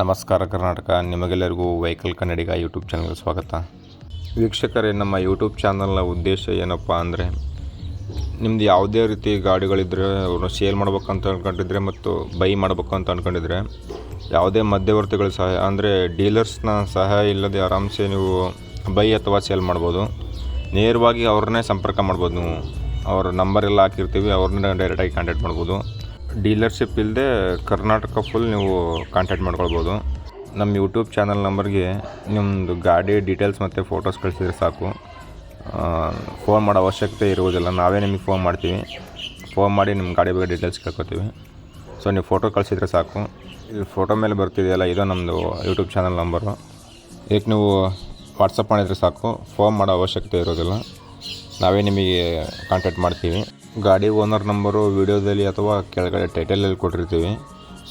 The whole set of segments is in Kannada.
ನಮಸ್ಕಾರ ಕರ್ನಾಟಕ. ನಿಮಗೆಲ್ಲರಿಗೂ ವೆಹಿಕಲ್ ಕನ್ನಡಿಗ ಯೂಟ್ಯೂಬ್ ಚಾನಲ್ಗೆ ಸ್ವಾಗತ. ವೀಕ್ಷಕರೇ, ನಮ್ಮ ಯೂಟ್ಯೂಬ್ ಚಾನಲ್ನ ಉದ್ದೇಶ ಏನಪ್ಪ ಅಂದರೆ, ನಿಮ್ದು ಯಾವುದೇ ರೀತಿ ಗಾಡಿಗಳಿದ್ದರೆ ಅವ್ರನ್ನ ಸೇಲ್ ಮಾಡ್ಬೇಕಂತ ಅಂದ್ಕೊಂಡಿದ್ರೆ ಮತ್ತು ಬೈ ಮಾಡಬೇಕು ಅಂತ ಅಂದ್ಕೊಂಡಿದ್ರೆ ಯಾವುದೇ ಮಧ್ಯವರ್ತಿಗಳ ಸಹಾಯ, ಅಂದರೆ ಡೀಲರ್ಸ್ನ ಸಹಾಯ ಇಲ್ಲದೆ ಆರಾಮ್ಸೆ ನೀವು ಬೈ ಅಥವಾ ಸೇಲ್ ಮಾಡ್ಬೋದು. ನೇರವಾಗಿ ಅವ್ರನ್ನೇ ಸಂಪರ್ಕ ಮಾಡ್ಬೋದು ನೀವು. ಅವ್ರ ನಂಬರ್ ಎಲ್ಲ ಹಾಕಿರ್ತೀವಿ, ಅವ್ರನ್ನ ಡೈರೆಕ್ಟಾಗಿ ಕಾಂಟ್ಯಾಕ್ಟ್ ಮಾಡ್ಬೋದು. ಡೀಲರ್ಶಿಪ್ ಇಲ್ಲದೆ ಕರ್ನಾಟಕ ಫುಲ್ ನೀವು ಕಾಂಟ್ಯಾಕ್ಟ್ ಮಾಡ್ಕೊಳ್ಬೋದು. ನಮ್ಮ ಯೂಟ್ಯೂಬ್ ಚಾನಲ್ ನಂಬರ್ಗೆ ನಿಮ್ಮದು ಗಾಡಿ ಡೀಟೇಲ್ಸ್ ಮತ್ತು ಫೋಟೋಸ್ ಕಳಿಸಿದ್ರೆ ಸಾಕು. ಫೋನ್ ಮಾಡೋ ಅವಶ್ಯಕತೆ ಇರುವುದಿಲ್ಲ. ನಾವೇ ನಿಮಗೆ ಫೋನ್ ಮಾಡ್ತೀವಿ. ಫೋನ್ ಮಾಡಿ ನಿಮ್ಮ ಗಾಡಿ ಬಗ್ಗೆ ಡೀಟೇಲ್ಸ್ ಕೇಳ್ಕೊತೀವಿ. ಸೊ ನೀವು ಫೋಟೋ ಕಳಿಸಿದ್ರೆ ಸಾಕು. ಇಲ್ಲಿ ಫೋಟೋ ಮೇಲೆ ಬರ್ತಿದೆಯಲ್ಲ, ಇದು ನಮ್ಮದು ಯೂಟ್ಯೂಬ್ ಚಾನಲ್ ನಂಬರು ಇದಕ್ಕೆ ನೀವು ವಾಟ್ಸಪ್ ಮಾಡಿದರೆ ಸಾಕು. ಫೋನ್ ಮಾಡೋ ಅವಶ್ಯಕತೆ ಇರೋದಿಲ್ಲ ನಾವೇ ನಿಮಗೆ ಕಾಂಟ್ಯಾಕ್ಟ್ ಮಾಡ್ತೀವಿ. ಗಾಡಿ ಓನರ್ ನಂಬರು ವೀಡಿಯೋದಲ್ಲಿ ಅಥವಾ ಕೆಳಗಡೆ ಟೈಟಲಲ್ಲಿ ಕೊಟ್ಟಿರ್ತೀವಿ.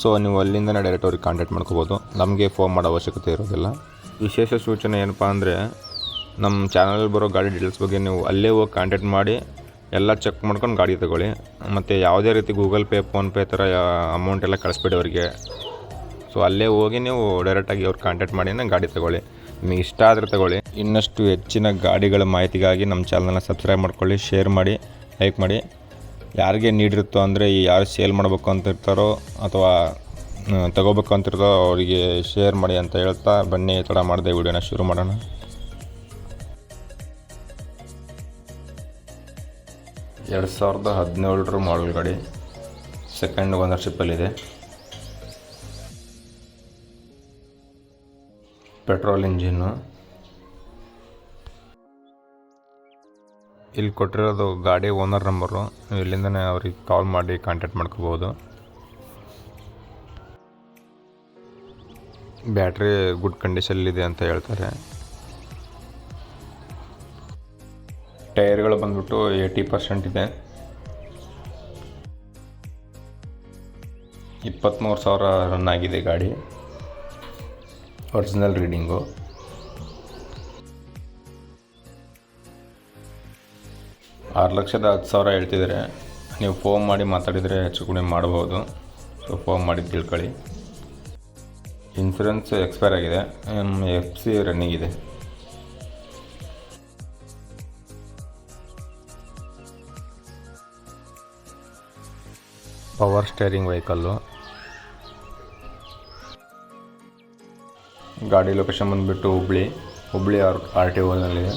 ಸೊ ನೀವು ಅಲ್ಲಿಂದನೇ ಡೈರೆಕ್ಟ್ ಅವ್ರಿಗೆ ಕಾಂಟ್ಯಾಕ್ಟ್ ಮಾಡ್ಕೋಬೋದು. ನಮಗೆ ಫೋನ್ ಮಾಡೋ ಅವಶ್ಯಕತೆ ಇರೋದಿಲ್ಲ. ವಿಶೇಷ ಸೂಚನೆ ಏನಪ್ಪ ಅಂದರೆ ನಮ್ಮ ಚಾನಲಲ್ಲಿ ಬರೋ ಗಾಡಿ ಡೀಟೇಲ್ಸ್ ಬಗ್ಗೆ ನೀವು ಅಲ್ಲೇ ಹೋಗಿ ಕಾಂಟ್ಯಾಕ್ಟ್ ಮಾಡಿ, ಎಲ್ಲ ಚೆಕ್ ಮಾಡ್ಕೊಂಡು ಗಾಡಿ ತಗೊಳ್ಳಿ. ಮತ್ತು ಯಾವುದೇ ರೀತಿ ಗೂಗಲ್ ಪೇ ಫೋನ್ಪೇ ಥರ ಅಮೌಂಟ್ ಎಲ್ಲ ಕಳಿಸ್ಬೇಡಿ ಅವರಿಗೆ. ಸೊ ಅಲ್ಲೇ ಹೋಗಿ ನೀವು ಡೈರೆಕ್ಟಾಗಿ ಅವ್ರು ಕಾಂಟ್ಯಾಕ್ಟ್ ಮಾಡಿನೇ ಗಾಡಿ ತಗೊಳ್ಳಿ. ನಿಮಗೆ ಇಷ್ಟ ಆದರೆ ತಗೊಳ್ಳಿ. ಇನ್ನಷ್ಟು ಹೆಚ್ಚಿನ ಗಾಡಿಗಳ ಮಾಹಿತಿಗಾಗಿ ನಮ್ಮ ಚಾನಲನ್ನ ಸಬ್ಸ್ಕ್ರೈಬ್ ಮಾಡ್ಕೊಳ್ಳಿ ಶೇರ್ ಮಾಡಿ. ಲೈಕ್ ಮಾಡಿ. ಯಾರಿಗೆ ನೀಡಿರುತ್ತೋ ಅಂದರೆ ಯಾರು ಸೇಲ್ ಮಾಡಬೇಕು ಅಂತ ಇರ್ತಾರೋ ಅಥವಾ ತಗೋಬೇಕು ಅಂತಿರ್ತಾರೋ ಅವರಿಗೆ ಶೇರ್ ಮಾಡಿ ಅಂತ ಹೇಳ್ತಾ ಬನ್ನಿ ತಡ ಮಾಡಿದೆ ವಿಡಿಯೋನ ಶುರು ಮಾಡೋಣ. ಎರಡು ಸಾವಿರದ ಹದಿನೇಳರ ಮಾಡಲ್ ಗಾಡಿ ಸೆಕೆಂಡ್ ಓನರ್ಶಿಪ್ಪಲ್ಲಿದೆ ಪೆಟ್ರೋಲ್ ಇಂಜಿನ್ನು ಇಲ್ಲಿ ಕೊಟ್ಟಿರೋದು ಗಾಡಿ ಓನರ್ ನಂಬರು. ನೀವು ಇಲ್ಲಿಂದನೇ ಅವ್ರಿಗೆ ಕಾಲ್ ಮಾಡಿ ಕಾಂಟ್ಯಾಕ್ಟ್ ಮಾಡ್ಕೋಬೋದು. ಬ್ಯಾಟ್ರಿ ಗುಡ್ ಕಂಡೀಷನಲ್ಲಿದೆ ಅಂತ ಹೇಳ್ತಾರೆ. ಟೈರ್ಗಳು ಬಂದ್ಬಿಟ್ಟು ಏಯ್ಟಿ ಪರ್ಸೆಂಟ್ ಇದೆ. ಇಪ್ಪತ್ತ್ಮೂರು ಸಾವಿರ ರನ್ ಆಗಿದೆ ಗಾಡಿ. ಒರಿಜಿನಲ್ ರೀಡಿಂಗು ಆರು ಲಕ್ಷದ ಹತ್ತು ಸಾವಿರ ಹೇಳ್ತಿದ್ದಾರೆ. ನೀವು ಫೋನ್ ಮಾಡಿ ಮಾತಾಡಿದರೆ ಹೆಚ್ಚು ಕಡಿಮೆ ಮಾಡ್ಬೋದು. ಸೊ ಫೋನ್ ಮಾಡಿ ತಿಳ್ಕೊಳ್ಳಿ. ಇನ್ಸೂರೆನ್ಸ್ ಎಕ್ಸ್ಪೈರ್ ಆಗಿದೆ. ಎಫ್ ಸಿ ರನ್ನಿಂಗ್ ಇದೆ. ಪವರ್ ಸ್ಟೇರಿಂಗ್ ವೆಹಿಕಲ್ಲು ಗಾಡಿ ಲೊಕೇಶನ್ ಬಂದುಬಿಟ್ಟು Hubli. Hubli R R T ಓನಲ್ಲಿದೆ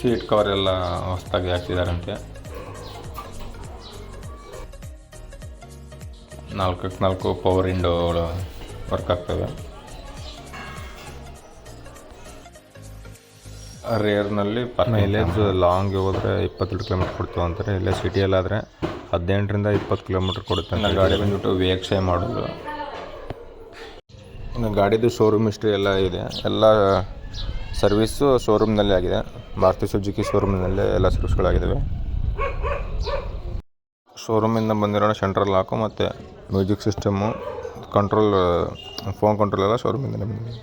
seat cover ಎಲ್ಲ ಹೊಸದಾಗಿ ಅಂತೆ ನಾಲ್ಕಕ್ಕೆ ನಾಲ್ಕು ಪವರ್ ವಿಂಡೋಗಳು ವರ್ಕ್ ಆಗ್ತವೆ. ರೇರ್ನಲ್ಲಿ ಮೈಲೇಜ್ ಲಾಂಗ್ ಹೋದರೆ ಇಪ್ಪತ್ತೆರಡು ಕಿಲೋಮೀಟ್ರ್ ಕೊಡ್ತೇವೆ ಅಂತಾರೆ. ಇಲ್ಲೇ ಸಿಟಿಯಲ್ಲಾದರೆ ಹದಿನೆಂಟರಿಂದ ಇಪ್ಪತ್ತು ಕಿಲೋಮೀಟ್ರ್ ಕೊಡುತ್ತೆ ನಾನು ಗಾಡಿ ಬಂದುಬಿಟ್ಟು ವಿ ಎಕ್ಸ್ ಐ ಮಾಡೋದು ಇನ್ನು ಗಾಡಿದು ಶೋರೂಮ್ ಹಿಸ್ಟ್ರಿ ಎಲ್ಲ ಇದೆ. ಎಲ್ಲ ಸರ್ವಿಸ್ಸು ಶೋರೂಮ್ನಲ್ಲೇ ಆಗಿದೆ. ಮಾರುತಿ ಸುಜುಕಿ ಶೋರೂಮ್ನಲ್ಲೇ ಎಲ್ಲ ಸರ್ವಿಸ್ಗಳಾಗಿದ್ದಾವೆ ಶೋರೂಮಿಂದ ಬಂದಿರೋ ಸೆಂಟ್ರಲ್ ಲಾಕು ಮತ್ತು music system, control, phone control ಎಲ್ಲ ಶೋರೂಮಿಂದಲೇ ಬಂದಿದೆ.